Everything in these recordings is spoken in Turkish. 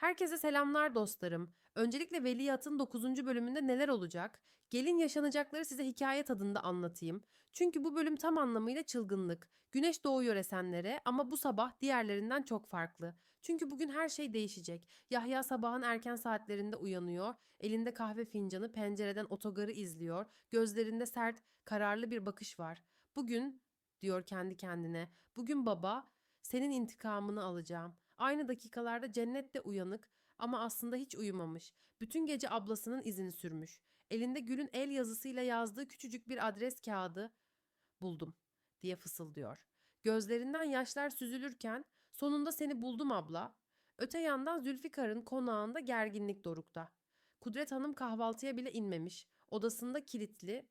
Herkese selamlar dostlarım. Öncelikle Veliaht'ın 9. bölümünde neler olacak? Gelin yaşanacakları size hikaye tadında anlatayım. Çünkü bu bölüm tam anlamıyla çılgınlık. Güneş doğuyor esenlere ama bu sabah diğerlerinden çok farklı. Çünkü bugün her şey değişecek. Yahya sabahın erken saatlerinde uyanıyor. Elinde kahve fincanı pencereden otogarı izliyor. Gözlerinde sert, kararlı bir bakış var. Bugün diyor kendi kendine. Bugün baba senin intikamını alacağım. Aynı dakikalarda cennette uyanık ama aslında hiç uyumamış. Bütün gece ablasının izini sürmüş. Elinde Gül'ün el yazısıyla yazdığı küçücük bir adres kağıdı buldum diye fısıldıyor. Gözlerinden yaşlar süzülürken sonunda seni buldum abla. Öte yandan Zülfikar'ın konağında gerginlik dorukta. Kudret Hanım kahvaltıya bile inmemiş. Odasında kilitli.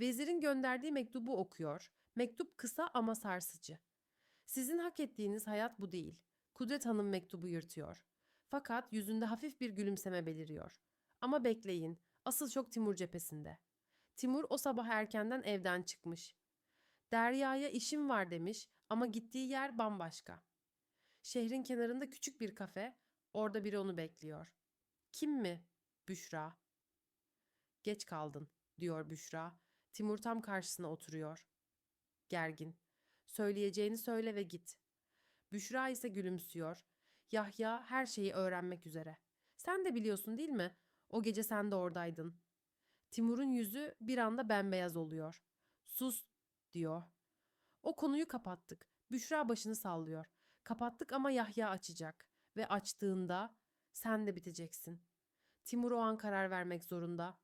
Vezirin gönderdiği mektubu okuyor. Mektup kısa ama sarsıcı. Sizin hak ettiğiniz hayat bu değil. Kudret Hanım mektubu yırtıyor. Fakat yüzünde hafif bir gülümseme beliriyor. Ama bekleyin, asıl çok Timur cephesinde. Timur o sabah erkenden evden çıkmış. Derya'ya işim var demiş ama gittiği yer bambaşka. Şehrin kenarında küçük bir kafe, orada biri onu bekliyor. Kim mi? Büşra. Geç kaldın, diyor Büşra. Timur tam karşısına oturuyor. Gergin. Söyleyeceğini söyle ve git. Büşra ise gülümsüyor. Yahya her şeyi öğrenmek üzere. Sen de biliyorsun değil mi? O gece sen de oradaydın. Timur'un yüzü bir anda bembeyaz oluyor. Sus diyor. O konuyu kapattık. Büşra başını sallıyor. Kapattık ama Yahya açacak. Ve açtığında sen de biteceksin. Timur o an karar vermek zorunda.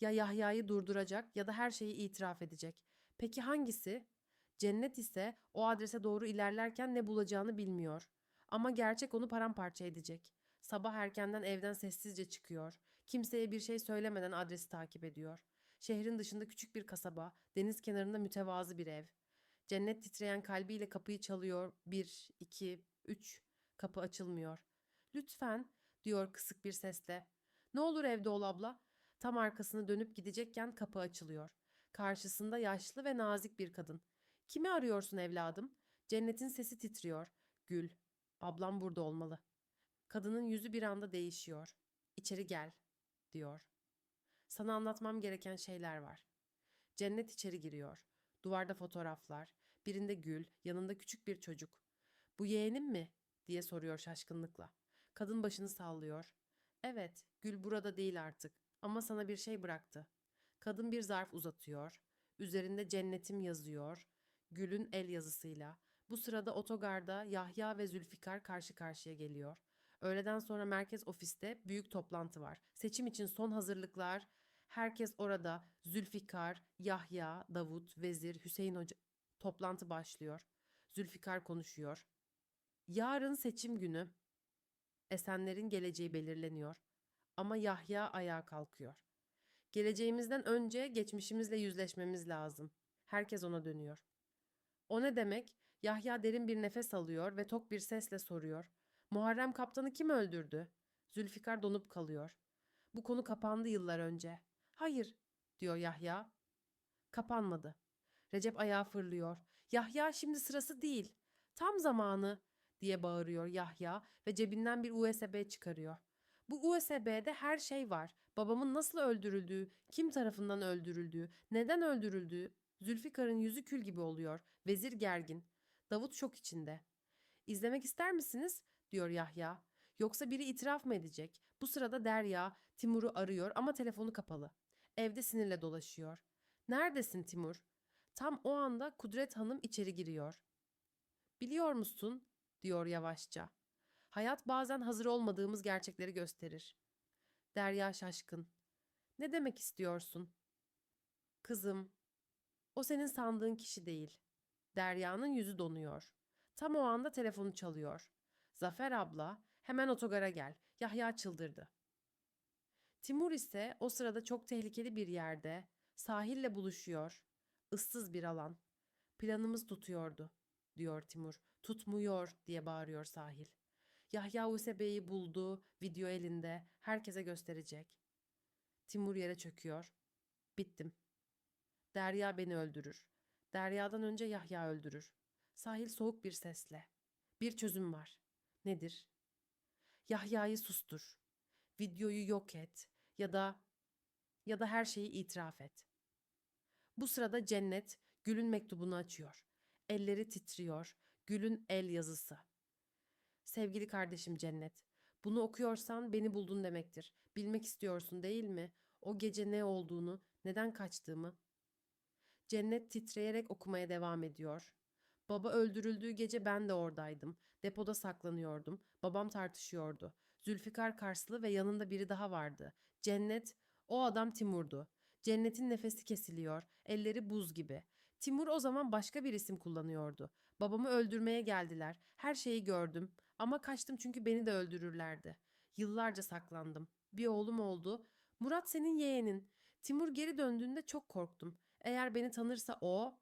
Ya Yahya'yı durduracak ya da her şeyi itiraf edecek. Peki hangisi? Cennet ise o adrese doğru ilerlerken ne bulacağını bilmiyor. Ama gerçek onu paramparça edecek. Sabah erkenden evden sessizce çıkıyor. Kimseye bir şey söylemeden adresi takip ediyor. Şehrin dışında küçük bir kasaba, deniz kenarında mütevazı bir ev. Cennet titreyen kalbiyle kapıyı çalıyor. Bir, iki, üç. Kapı açılmıyor. Lütfen, diyor kısık bir sesle. Ne olur evde ol abla. Tam arkasını dönüp gidecekken kapı açılıyor. Karşısında yaşlı ve nazik bir kadın. Kimi arıyorsun evladım? Cennet'in sesi titriyor. Gül. Ablam burada olmalı. Kadının yüzü bir anda değişiyor. İçeri gel, diyor. Sana anlatmam gereken şeyler var. Cennet içeri giriyor. Duvarda fotoğraflar. Birinde Gül, yanında küçük bir çocuk. Bu yeğenim mi? diye soruyor şaşkınlıkla. Kadın başını sallıyor. Evet, Gül burada değil artık ama sana bir şey bıraktı. Kadın bir zarf uzatıyor. Üzerinde cennetim yazıyor. Gül'ün el yazısıyla. Bu sırada otogarda Yahya ve Zülfikar karşı karşıya geliyor. Öğleden sonra merkez ofiste büyük toplantı var. Seçim için son hazırlıklar. Herkes orada. Zülfikar, Yahya, Davut, Vezir, Hüseyin Hoca. Toplantı başlıyor. Zülfikar konuşuyor. Yarın seçim günü. Esenlerin geleceği belirleniyor. Ama Yahya ayağa kalkıyor. Geleceğimizden önce geçmişimizle yüzleşmemiz lazım. Herkes ona dönüyor. O ne demek? Yahya derin bir nefes alıyor ve tok bir sesle soruyor. Muharrem kaptanı kim öldürdü? Zülfikar donup kalıyor. Bu konu kapandı yıllar önce. Hayır, diyor Yahya. Kapanmadı. Recep ayağa fırlıyor. Yahya şimdi sırası değil. Tam zamanı diye bağırıyor Yahya ve cebinden bir USB çıkarıyor. Bu USB'de her şey var. Babamın nasıl öldürüldüğü, kim tarafından öldürüldüğü, neden öldürüldüğü. Zülfikar'ın yüzü kül gibi oluyor. Vezir gergin. Davut şok içinde. İzlemek ister misiniz? diyor Yahya. Yoksa biri itiraf mı edecek? Bu sırada Derya Timur'u arıyor ama telefonu kapalı. Evde sinirle dolaşıyor. Neredesin Timur? Tam o anda Kudret Hanım içeri giriyor. Biliyor musun? diyor yavaşça. Hayat bazen hazır olmadığımız gerçekleri gösterir. Derya şaşkın. Ne demek istiyorsun? Kızım, o senin sandığın kişi değil. Derya'nın yüzü donuyor. Tam o anda telefonu çalıyor. Zafer abla, hemen otogara gel. Yahya çıldırdı. Timur ise o sırada çok tehlikeli bir yerde, sahille buluşuyor. Issız bir alan. Planımız tutuyordu, diyor Timur. Tutmuyor diye bağırıyor sahil. Yahya USB'yi buldu, video elinde, herkese gösterecek. Timur yere çöküyor. Bittim. Derya beni öldürür. Derya'dan önce Yahya öldürür. Sahil soğuk bir sesle. Bir çözüm var. Nedir? Yahya'yı sustur. Videoyu yok et ya da ya da her şeyi itiraf et. Bu sırada Cennet Gül'ün mektubunu açıyor. Elleri titriyor. Gül'ün el yazısı. Sevgili kardeşim Cennet, bunu okuyorsan beni buldun demektir. Bilmek istiyorsun değil mi? O gece ne olduğunu, neden kaçtığımı. Cennet titreyerek okumaya devam ediyor. Baba öldürüldüğü gece ben de oradaydım. Depoda saklanıyordum. Babam tartışıyordu. Zülfikar Karslı ve yanında biri daha vardı. Cennet, o adam Timur'du. Cennet'in nefesi kesiliyor, elleri buz gibi. Timur o zaman başka bir isim kullanıyordu. Babamı öldürmeye geldiler. Her şeyi gördüm. Ama kaçtım çünkü beni de öldürürlerdi. Yıllarca saklandım. Bir oğlum oldu. Murat senin yeğenin. Timur geri döndüğünde çok korktum. Eğer beni tanırsa o,